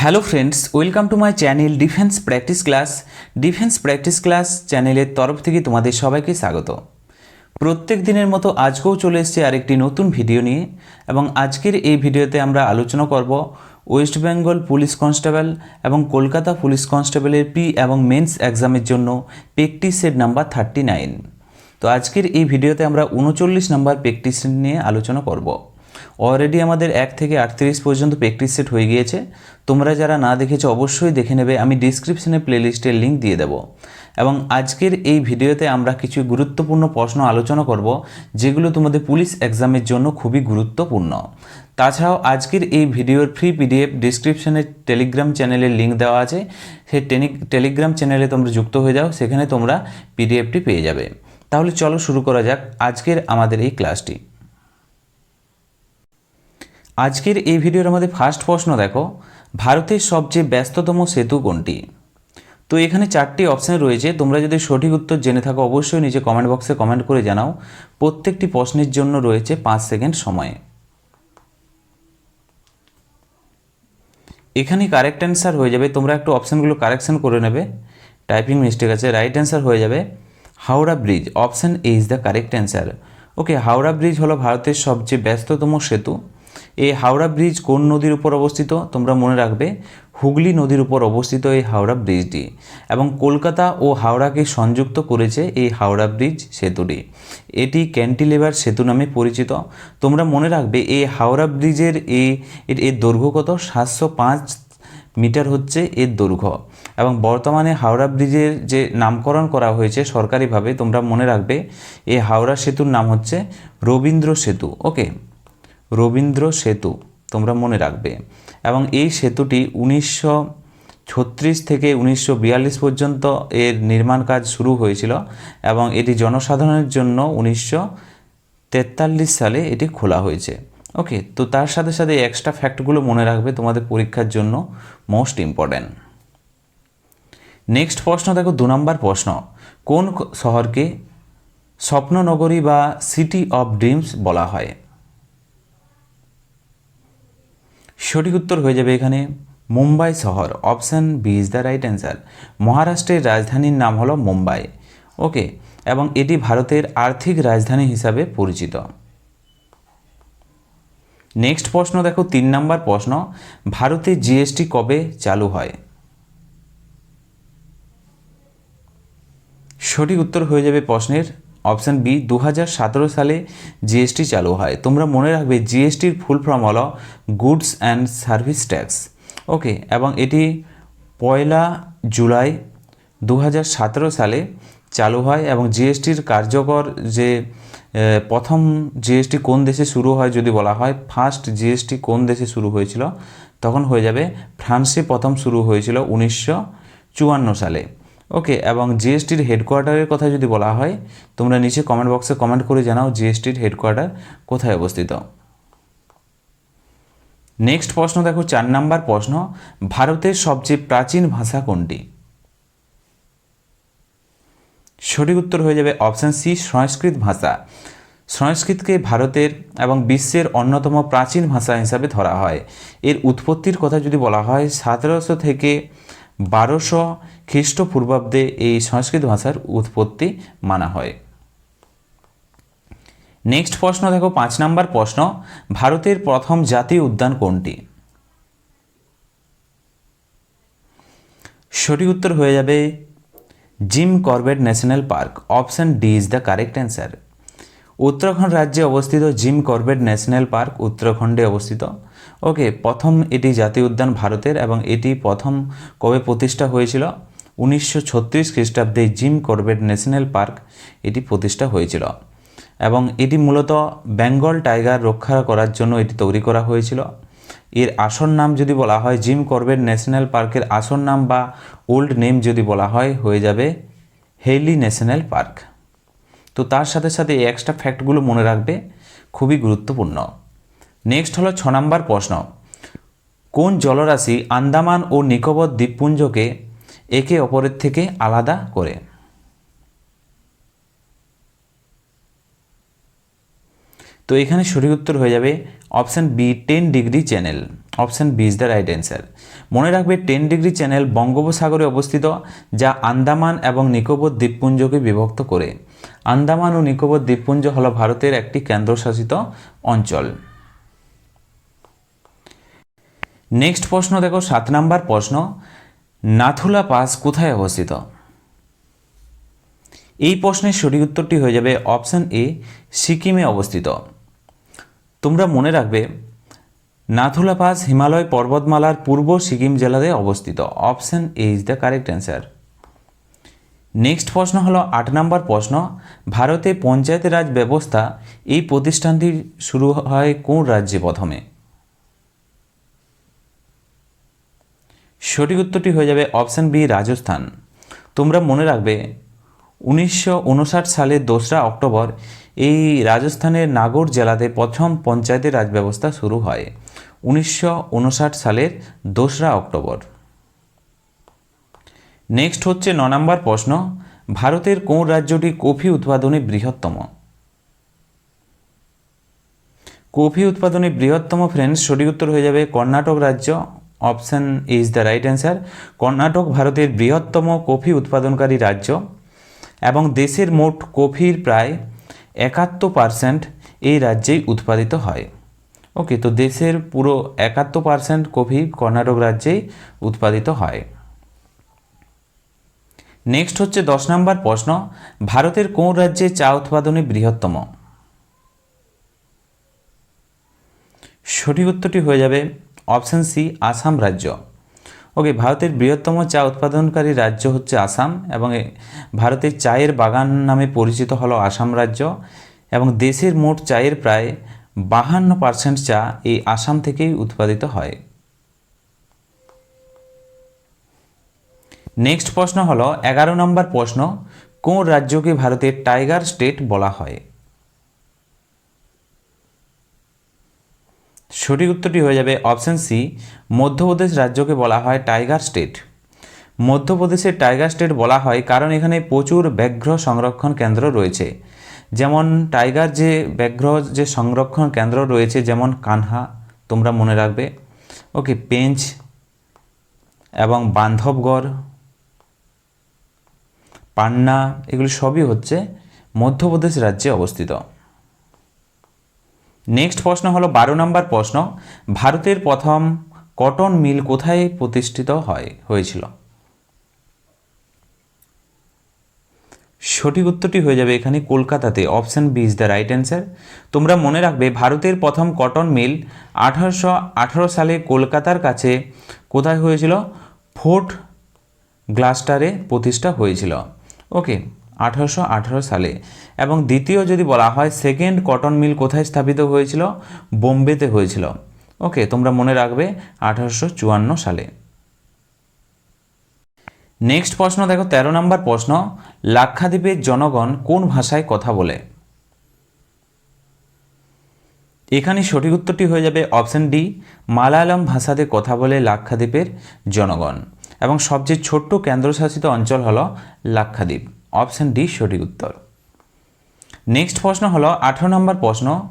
Hello friends welcome to my channel defence practice class defence practice class চ্যানেলের তরফ থেকে তোমাদের সবাইকে স্বাগত। প্রত্যেক দিনের মতো আজকেও চলে এসেছে আরেকটি নতুন ভিডিও নিয়ে এবং আজকের এই ভিডিওতে আমরা আলোচনা করব ওয়েস্ট বেঙ্গল পুলিশ কনস্টেবল এবং কলকাতা পুলিশ কনস্টেবলের প্রি এবং মেন্স এক্সামের জন্য প্র্যাকটিসের নাম্বার থার্টি নাইন তো আজকের এই ভিডিওতে আমরা উনচল্লিশ নাম্বার প্র্যাকটিস নিয়ে আলোচনা করব। অলরেডি আমাদের এক থেকে আটত্রিশ পর্যন্ত প্র্যাকটিস সেট হয়ে গিয়েছে। তোমরা যারা না দেখেছ, অবশ্যই দেখে নেবে। আমি ডিসক্রিপশনে প্লেলিস্টের লিঙ্ক দিয়ে দেবো। এবং আজকের এই ভিডিওতে আমরা কিছু গুরুত্বপূর্ণ প্রশ্ন আলোচনা করব, যেগুলো তোমাদের পুলিশ এক্সামের জন্য খুবই গুরুত্বপূর্ণ। তাছাড়াও আজকের এই ভিডিওর ফ্রি পিডিএফ ডিসক্রিপশনে টেলিগ্রাম চ্যানেলের লিঙ্ক দেওয়া আছে। সেই টেলিগ্রাম চ্যানেলে তোমরা যুক্ত হয়ে যাও, সেখানে তোমরা পিডিএফটি পেয়ে যাবে। তাহলে চলো শুরু করা যাক আজকের আমাদের এই ক্লাসটি আজকের এই ভিডিওর আমাদের ফার্স্ট প্রশ্ন দেখো, ভারতের সবচেয়ে ব্যস্ততম সেতু কোনটি? তো এখানে চারটি অপশান রয়েছে, তোমরা যদি সঠিক উত্তর জেনে থাকো অবশ্যই নিচে কমেন্ট বক্সে কমেন্ট করে জানাও, প্রত্যেকটি প্রশ্নের জন্য রয়েছে পাঁচ সেকেন্ড সময়। এখানে কারেক্ট অ্যান্সার হয়ে যাবে, তোমরা একটু অপশানগুলো কারেকশন করে নেবে টাইপিং মিস্টেক আছে রাইট অ্যান্সার হয়ে যাবে, Howrah bridge option A is the correct answer okay Howrah bridge হলো ভারতের সবচেয়ে ব্যস্ততম সেতু। এই হাওড়া ব্রিজ কোন নদীর উপর অবস্থিত? তোমরা মনে রাখবে, হুগলি নদীর উপর অবস্থিত এই হাওড়া ব্রিজটি এবং কলকাতা ও হাওড়াকে সংযুক্ত করেছে এই হাওড়া ব্রিজ সেতুটি। এটি ক্যান্টিলেভার সেতু নামে পরিচিত। তোমরা মনে রাখবে, এই হাওড়া ব্রিজের এই এর দৈর্ঘ্য কত? সাতশো পাঁচ মিটার হচ্ছে এর দৈর্ঘ্য। এবং বর্তমানে হাওড়া ব্রিজের যে নামকরণ করা হয়েছে সরকারিভাবে, তোমরা মনে রাখবে, এই হাওড়া সেতুর নাম হচ্ছে রবীন্দ্র সেতু। ওকে? রবীন্দ্র সেতু, তোমরা মনে রাখবে। এবং এই সেতুটি উনিশশো ছত্রিশ থেকে উনিশশো বিয়াল্লিশ পর্যন্ত এর নির্মাণ কাজ শুরু হয়েছিল এবং এটি জনসাধারণের জন্য উনিশশো তেতাল্লিশ সালে এটি খোলা হয়েছে। ওকে, তো তার সাথে সাথে এক্সট্রা ফ্যাক্টগুলো মনে রাখবে, তোমাদের পরীক্ষার জন্য মোস্ট ইম্পর্ট্যান্ট নেক্সট প্রশ্ন, দেখো দু নম্বর প্রশ্ন। কোন শহরকে স্বপ্ননগরী বা সিটি অফ ড্রিমস বলা হয়? সঠিক উত্তর হয়ে যাবে এখানে মুম্বাই শহর। Option B is the right answer মহারাষ্ট্রের রাজধানীর নাম হলো মুম্বাই। ওকে এবং এটি ভারতের আর্থিক রাজধানী হিসাবে পরিচিত। নেক্সট প্রশ্ন দেখো, তিন নম্বর প্রশ্ন, ভারতে জিএসটি কবে চালু হয়? সঠিক উত্তর হয়ে যাবে প্রশ্নের অপশান বি দু হাজার সতেরো সালে জিএসটি চালু হয়। তোমরা মনে রাখবে জিএসটির ফুল ফর্ম হলো goods and service tax. Okay, এবং এটি পয়লা জুলাই দু হাজার সতেরো সালে চালু হয়, এবং জিএসটির কার্যকর যে প্রথম জিএসটি কোন দেশে শুরু হয় যদি বলা হয়, ফার্স্ট জিএসটি কোন দেশে শুরু হয়েছিল, তখন হয়ে যাবে ফ্রান্সে প্রথম শুরু হয়েছিল উনিশশো চুয়ান্ন সালে। ওকে এবং জিএসটির হেডকোয়ার্টারের কথা যদি বলা হয়, তোমরা নিচে কমেন্ট বক্সে কমেন্ট করে জানাও জিএসটির হেডকোয়ার্টার কোথায় অবস্থিত। নেক্সট প্রশ্ন দেখো, চার নাম্বার প্রশ্ন, ভারতের সবচেয়ে প্রাচীন ভাষা কোনটি? সঠিক উত্তর হয়ে যাবে অপশান সি সংস্কৃত ভাষা। সংস্কৃতকে ভারতের এবং বিশ্বের অন্যতম প্রাচীন ভাষা হিসাবে ধরা হয়। এর উৎপত্তির কথা যদি বলা হয়, সতেরোশো থেকে বারোশো খ্রিস্টপূর্বাব্দে এই সংস্কৃত ভাষার উৎপত্তি মানা হয়। নেক্সট প্রশ্ন, দেখো, পাঁচ নাম্বার প্রশ্ন, ভারতের প্রথম জাতীয় উদ্যান কোনটি? সঠিক উত্তর হয়ে যাবে Jim Corbett national park. Option D is the correct answer. Uttarakhand রাজ্যে অবস্থিত জিম করবেট ন্যাশনাল পার্ক উত্তরাখণ্ডে অবস্থিত। ওকে, প্রথম এটি জাতীয় উদ্যান ভারতের এবং এটি প্রথম কবে প্রতিষ্ঠা হয়েছিল? উনিশশো ছত্রিশ খ্রিস্টাব্দে জিম করবেট ন্যাশনাল পার্ক এটি প্রতিষ্ঠা হয়েছিল। এবং এটি মূলত বেঙ্গল টাইগার রক্ষা করার জন্য এটি তৈরি করা হয়েছিল। এর আসল নাম যদি বলা হয়, জিম করবেট ন্যাশনাল পার্কের আসল নাম বা ওল্ড নেম যদি বলা হয়, হয়ে যাবে হেইলি ন্যাশনাল পার্ক। তো তার সাথে সাথে এই এক্সট্রা ফ্যাক্টগুলো মনে রাখবে, খুবই গুরুত্বপূর্ণ। নেক্সট হলো ছ নম্বর প্রশ্ন। কোন জলরাশি আন্দামান ও নিকোবর দ্বীপপুঞ্জকে একে অপরের থেকে আলাদা করে? তো এখানে সঠিক উত্তর হয়ে যাবে option B, ten degree channel. Option B is the right answer. মনে রাখবে, টেন ডিগ্রি চ্যানেল বঙ্গোপসাগরে অবস্থিত, যা আন্দামান এবং নিকোবর দ্বীপপুঞ্জকে বিভক্ত করে। আন্দামান ও নিকোবর দ্বীপপুঞ্জ হল ভারতের একটি কেন্দ্রশাসিত অঞ্চল। নেক্সট প্রশ্ন দেখো, সাত নাম্বার প্রশ্ন, নাথুলা পাস কোথায় অবস্থিত? এই প্রশ্নের সঠিক উত্তরটি হয়ে যাবে অপশান এ, সিকিমে অবস্থিত। তোমরা মনে রাখবে, নাথুলা পাস হিমালয় পর্বতমালার পূর্ব সিকিম জেলাতে অবস্থিত। Option A is the correct answer next প্রশ্ন হলো, আট নম্বর প্রশ্ন, ভারতে পঞ্চায়েত রাজ ব্যবস্থা এই প্রতিষ্ঠানটি শুরু হয় কোন রাজ্যে প্রথমে? সঠিক উত্তরটি হয়ে যাবে অপশান বি, রাজস্থান। তোমরা মনে রাখবে, উনিশশো উনষাট সালের দোসরা অক্টোবর এই রাজস্থানের নাগর জেলাতে প্রথম পঞ্চায়েতের রাজ ব্যবস্থা শুরু হয়, উনিশশো উনষাট সালের দোসরা অক্টোবর। নেক্সট হচ্ছে ন নম্বর প্রশ্ন, ভারতের কোন রাজ্যটি কফি উৎপাদনে বৃহত্তম? কফি উৎপাদনে বৃহত্তম ফ্রেন্ডস সঠিক উত্তর হয়ে যাবে কর্ণাটক রাজ্য। Option is the right answer Karnataka ভারতের বৃহত্তম কফি উৎপাদনকারী রাজ্য এবং দেশের মোট কফির প্রায় একাত্তর পারসেন্ট এই রাজ্যেই উৎপাদিত হয়। ওকে তো দেশের পুরো একাত্তর পারসেন্ট কফি কর্ণাটক রাজ্যেই উৎপাদিত হয়। নেক্সট হচ্ছে দশ নম্বর প্রশ্ন, ভারতের কোন রাজ্যে চা উৎপাদনে বৃহত্তম? সঠিক উত্তরটি হয়ে যাবে অপশান সি, আসাম রাজ্য। ওকে, ভারতের বৃহত্তম চা উৎপাদনকারী রাজ্য হচ্ছে আসাম এবং ভারতের চায়ের বাগান নামে পরিচিত হলো আসাম রাজ্য এবং দেশের মোট চায়ের প্রায় বাহান্ন পার্সেন্ট চা এই আসাম থেকেই উৎপাদিত হয়। নেক্সট প্রশ্ন হলো, এগারো নম্বর প্রশ্ন, কোন রাজ্যকে ভারতের টাইগার স্টেট বলা হয়? সঠিক উত্তরটি হয়ে যাবে অপশান সি, মধ্যপ্রদেশ রাজ্যকে বলা হয় টাইগার স্টেট। মধ্যপ্রদেশের টাইগার স্টেট বলা হয় কারণ এখানে প্রচুর ব্যাঘ্র সংরক্ষণ কেন্দ্র রয়েছে। যেমন টাইগার যে ব্যাঘ্র যে সংরক্ষণ কেন্দ্র রয়েছে, যেমন কানহা, তোমরা মনে রাখবে। ওকে, পেঞ্চ এবং বান্ধবগড়, পান্না, এগুলি সবই হচ্ছে মধ্যপ্রদেশ রাজ্যে অবস্থিত। নেক্সট প্রশ্ন হলো বারো নম্বর প্রশ্ন। ভারতের প্রথম কটন মিল কোথায় প্রতিষ্ঠিত হয়? হয়েছিল। সঠিক উত্তরটি হয়ে যাবে এখানে কলকাতাতে। Option B is the right answer তোমরা মনে রাখবে, ভারতের প্রথম কটন মিল আঠারোশো আঠারো সালে কলকাতার কাছে কোথায় হয়েছিল? ফোর্ট গ্লাস্টারে প্রতিষ্ঠা হয়েছিল। ওকে আঠারোশো আঠারো সালে। এবং দ্বিতীয় যদি বলা হয় সেকেন্ড কটন মিল কোথায় স্থাপিত হয়েছিল? বোম্বেতে হয়েছিল। ওকে, তোমরা মনে রাখবে আঠারোশো চুয়ান্ন সালে। নেক্সট প্রশ্ন, দেখো, তেরো নম্বর প্রশ্ন, লাক্ষাদ্বীপের জনগণ কোন ভাষায় কথা বলে? এখানে সঠিক উত্তরটি হয়ে যাবে অপশন ডি, মালায়ালম ভাষাতে কথা বলে লাক্ষাদ্বীপের জনগণ। এবং সবচেয়ে ছোট্ট কেন্দ্রশাসিত অঞ্চল হল লাক্ষাদ্বীপ। অপশন ডি সঠিক উত্তর। নেক্সট প্রশ্ন হলো, আঠারো নম্বর প্রশ্ন,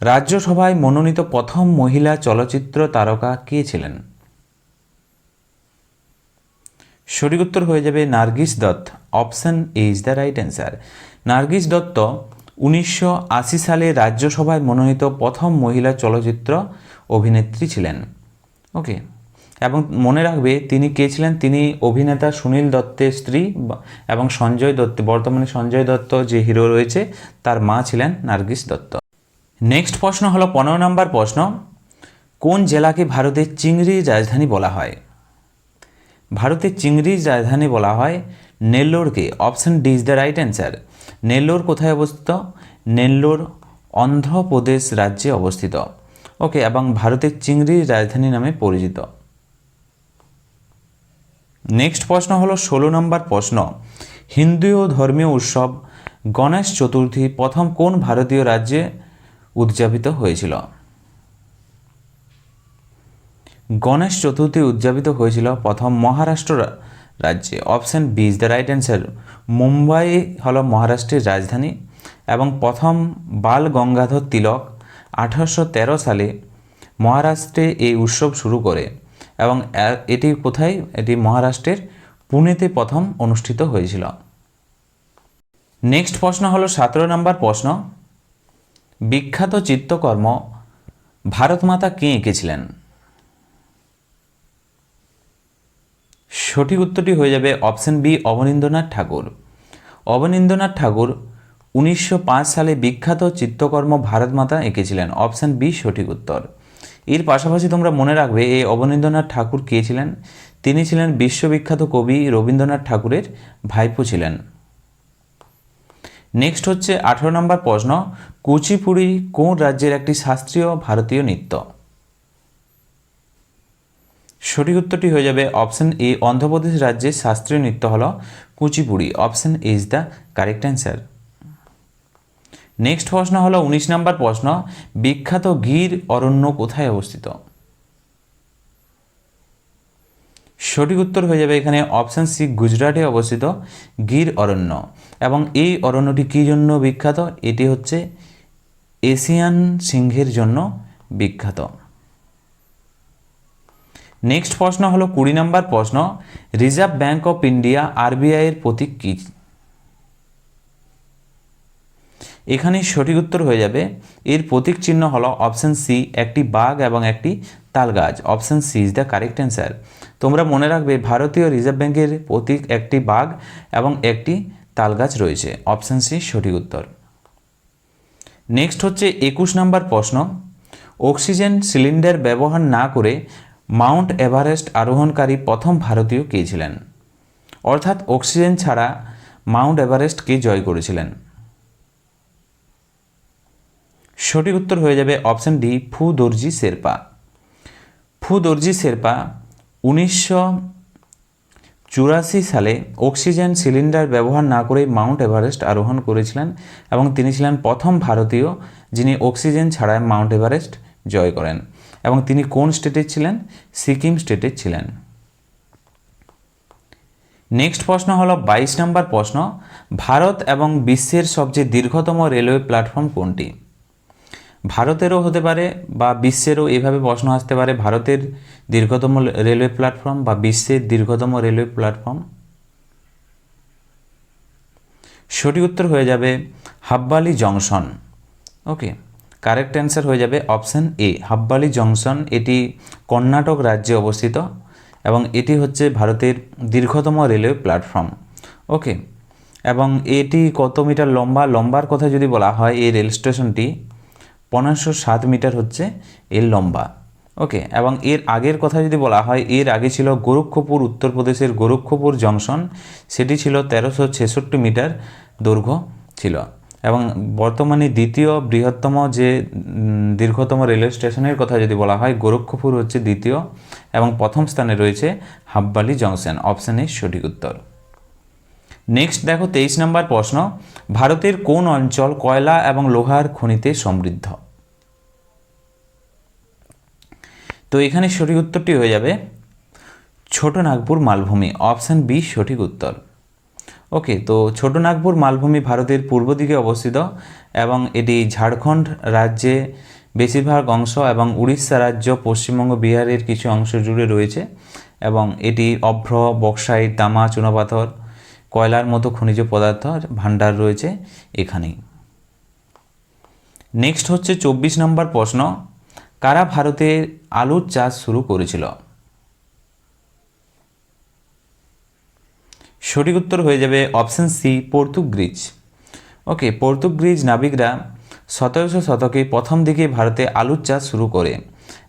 রাজ্যসভায় মনোনীত প্রথম মহিলা চলচ্চিত্র তারকা কে ছিলেন? সঠিক উত্তর হয়ে যাবে Nargis Dutt. Option A is the right answer. Nargis Dutt উনিশশো আশি সালে রাজ্যসভায় মনোনীত প্রথম মহিলা চলচ্চিত্র অভিনেত্রী ছিলেন। ওকে এবং মনে রাখবে তিনি কে ছিলেন? তিনি অভিনেতা সুনীল দত্তের স্ত্রী এবং সঞ্জয় দত্ত। বর্তমানে সঞ্জয় দত্ত যে হিরো রয়েছে, তার মা ছিলেন নার্গিস দত্ত। নেক্সট প্রশ্ন হলো পনেরো নম্বর প্রশ্ন। কোন জেলাকে ভারতের চিংড়ির রাজধানী বলা হয়? ভারতের চিংড়ির রাজধানী বলা হয় নেল্লোরকে। Option D is the right answer. Nellore কোথায় অবস্থিত? নেল্লোর অন্ধ্রপ্রদেশ রাজ্যে অবস্থিত। ওকে, এবং ভারতের চিংড়ির রাজধানী নামে পরিচিত। নেক্সট প্রশ্ন হলো ষোলো নম্বর প্রশ্ন। হিন্দু ও ধর্মীয় উৎসব গণেশ চতুর্থী প্রথম কোন ভারতীয় রাজ্যে উদযাপিত হয়েছিল? গণেশ চতুর্থী উদযাপিত হয়েছিল প্রথম মহারাষ্ট্র রাজ্যে। Option B is the right answer. Mumbai হল মহারাষ্ট্রের রাজধানী এবং প্রথম বাল গঙ্গাধর তিলক আঠারোশো তেরো সালে মহারাষ্ট্রে এই উৎসব শুরু করে। এবং এটি কোথায়? এটি মহারাষ্ট্রের পুনেতে প্রথম অনুষ্ঠিত হয়েছিল। নেক্সট প্রশ্ন হলো সতেরো নম্বর প্রশ্ন। বিখ্যাত চিত্রকর্ম ভারত মাতা কে এঁকেছিলেন? সঠিক উত্তরটি হয়ে যাবে অপশন বি, অবনীন্দ্রনাথ ঠাকুর। অবনীন্দ্রনাথ ঠাকুর উনিশশো পাঁচ সালে বিখ্যাত চিত্রকর্ম ভারত মাতা এঁকেছিলেন। অপশন বি, সঠিক উত্তর। এর পাশাপাশি তোমরা মনে রাখবে এই অবনীন্দ্রনাথ ঠাকুর কে ছিলেন? তিনি ছিলেন বিশ্ববিখ্যাত কবি রবীন্দ্রনাথ ঠাকুরের ভাইপো ছিলেন। নেক্সট হচ্ছে আঠেরো নম্বর প্রশ্ন, কুচিপুড়ি কোন রাজ্যের একটি শাস্ত্রীয় ভারতীয় নৃত্য? সঠিক উত্তরটি হয়ে যাবে অপশন এ অন্ধ্রপ্রদেশ রাজ্যের শাস্ত্রীয় নৃত্য হল Kuchipudi. Option A is the correct answer next প্রশ্ন হলো উনিশ নম্বর প্রশ্ন, বিখ্যাত গির অরণ্য কোথায় অবস্থিত? সঠিক উত্তর হয়ে যাবে এখানে অপশান সি গুজরাটে অবস্থিত গির অরণ্য। এবং এই অরণ্যটি কী জন্য বিখ্যাত? এটি হচ্ছে এশিয়ান সিংহের জন্য বিখ্যাত। নেক্সট প্রশ্ন হলো কুড়ি নম্বর প্রশ্ন reserve bank of India RBI এর প্রতীক কী? এখানে সঠিক উত্তর হয়ে যাবে। এর প্রতীক চিহ্ন হলো অপশন সি, একটি বাঘ এবং একটি তালগাছ option C is the correct answer. তোমরা মনে রাখবে, ভারতীয় রিজার্ভ ব্যাঙ্কের প্রতীক একটি বাঘ এবং একটি তালগাছ রয়েছে। অপশন সি, সঠিক উত্তর। নেক্সট হচ্ছে একুশ নম্বর প্রশ্ন। অক্সিজেন সিলিন্ডার ব্যবহার না করে মাউন্ট এভারেস্ট আরোহণকারী প্রথম ভারতীয় কে ছিলেন? অর্থাৎ অক্সিজেন ছাড়া মাউন্ট এভারেস্ট কে জয় করেছিলেন। সঠিক উত্তর হয়ে যাবে অপশন ডি ফু দর্জি শেরপা। ফু দর্জি শেরপা উনিশশো চুরাশি সালে অক্সিজেন সিলিন্ডার ব্যবহার না করে মাউন্ট এভারেস্ট আরোহণ করেছিলেন এবং তিনি ছিলেন প্রথম ভারতীয় যিনি অক্সিজেন ছাড়াই মাউন্ট এভারেস্ট জয় করেন এবং তিনি কোন স্টেটের ছিলেন? সিকিম স্টেটের ছিলেন। নেক্সট প্রশ্ন হলো বাইশ নম্বর প্রশ্ন, ভারত এবং বিশ্বের সবচেয়ে দীর্ঘতম রেলওয়ে প্ল্যাটফর্ম কোনটি? ভারতেরও হতে পারে বা বিশ্বেরও এভাবে প্রশ্ন আসতে পারে, ভারতের দীর্ঘতম রেলওয়ে প্ল্যাটফর্ম বা বিশ্বের দীর্ঘতম রেলওয়ে প্ল্যাটফর্ম? সঠিক উত্তর হয়ে যাবে Hubballi junction. Okay, correct answer হয়ে যাবে অপশান এ, হাব্বালি জংশন। এটি কর্ণাটক রাজ্যে অবস্থিত এবং এটি হচ্ছে ভারতের দীর্ঘতম রেলওয়ে প্ল্যাটফর্ম। ওকে, এবং এটি কত মিটার লম্বা? লম্বার কথা যদি বলা হয়, এই রেল স্টেশনটি পনেরোশো সাত মিটার হচ্ছে এর লম্বা। ওকে, এবং এর আগের কথা যদি বলা হয়, এর আগে ছিল গোরক্ষপুর উত্তরপ্রদেশের গোরক্ষপুর জংশন। সেটি ছিল তেরোশো ছেষট্টি মিটার দৈর্ঘ্য ছিল। এবং বর্তমানে দ্বিতীয় বৃহত্তম যে দীর্ঘতম রেলওয়ে স্টেশনের কথা যদি বলা হয়, গোরক্ষপুর হচ্ছে দ্বিতীয় এবং প্রথম স্থানে রয়েছে হাব্বালি জংশন। অপশান এ সঠিক উত্তর। নেক্সট দেখো, তেইশ নম্বর প্রশ্ন। ভারতের কোন অঞ্চল কয়লা এবং লোহার খনিতে সমৃদ্ধ? তো এখানে সঠিক উত্তরটি হয়ে যাবে ছোট নাগপুর মালভূমি অপশান বি সঠিক উত্তর। ওকে তো ছোট নাগপুর মালভূমি ভারতের পূর্ব দিকে অবস্থিত এবং এটি ঝাড়খণ্ড রাজ্যে বেশিরভাগ অংশ এবং উড়িষ্যা রাজ্য, পশ্চিমবঙ্গ, বিহারের কিছু অংশ জুড়ে রয়েছে এবং এটি অভ্র বক্সাইট তামা, চুনাপাথর কয়লার মতো খনিজ পদার্থ ভাণ্ডার রয়েছে এখানেই। নেক্সট হচ্ছে চব্বিশ নম্বর প্রশ্ন, কারা ভারতে আলুর চাষ শুরু করেছিল? সঠিক উত্তর হয়ে যাবে অপশন সি পর্তুগ্রিজ ওকে পর্তুগ্রিজ নাবিকরা সতেরোশো শতকে প্রথম দিকে ভারতে আলুর চাষ শুরু করে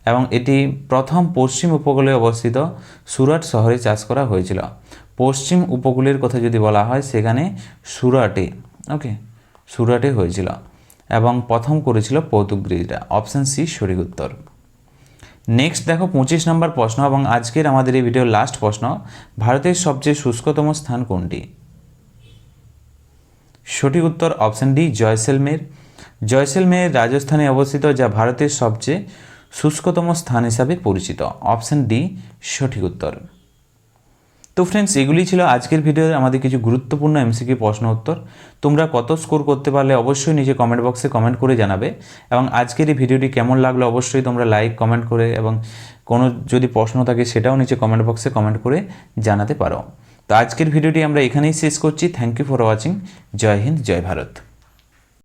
এবং এটি প্রথম পশ্চিম উপকূলে অবস্থিত সুরাট শহরে চাষ করা হয়েছিল। পশ্চিম উপকূলের কথা যদি বলা হয়, সেখানে সুরাটে ওকে সুরাটে হয়েছিল এবং প্রথম করেছিল পর্তুগিজরা। অপশন সি সঠিক উত্তর। নেক্সট দেখো, পঁচিশ নম্বর প্রশ্ন এবং আজকের আমাদের এই ভিডিওর লাস্ট প্রশ্ন। ভারতের সবচেয়ে শুষ্কতম স্থান কোনটি? সঠিক উত্তর অপশন ডি জয়সেলমের। জয়সেলমের রাজস্থানে অবস্থিত, যা ভারতের সবচেয়ে শুষ্কতম স্থান হিসাবে পরিচিত। অপশন ডি সঠিক উত্তর। তো ফ্রেন্ডস এগুলি ছিল আজকের ভিডিওর আমাদের কিছু গুরুত্বপূর্ণ এমসিকিউ প্রশ্ন উত্তর। তোমরা কত স্কোর করতে পারলে অবশ্যই নিজে কমেন্ট বক্সে কমেন্ট করে জানাবে। এবং আজকের এই ভিডিওটি কেমন লাগল অবশ্যই তোমরা লাইক কমেন্ট করে এবং কোনো যদি প্রশ্ন থাকে সেটাও নিচে কমেন্ট বক্সে কমেন্ট করে জানাতে পারো। তো আজকের ভিডিওটি আমরা এখানেই শেষ করছি। Thank you for watching Jai Hind, Jai Bharat.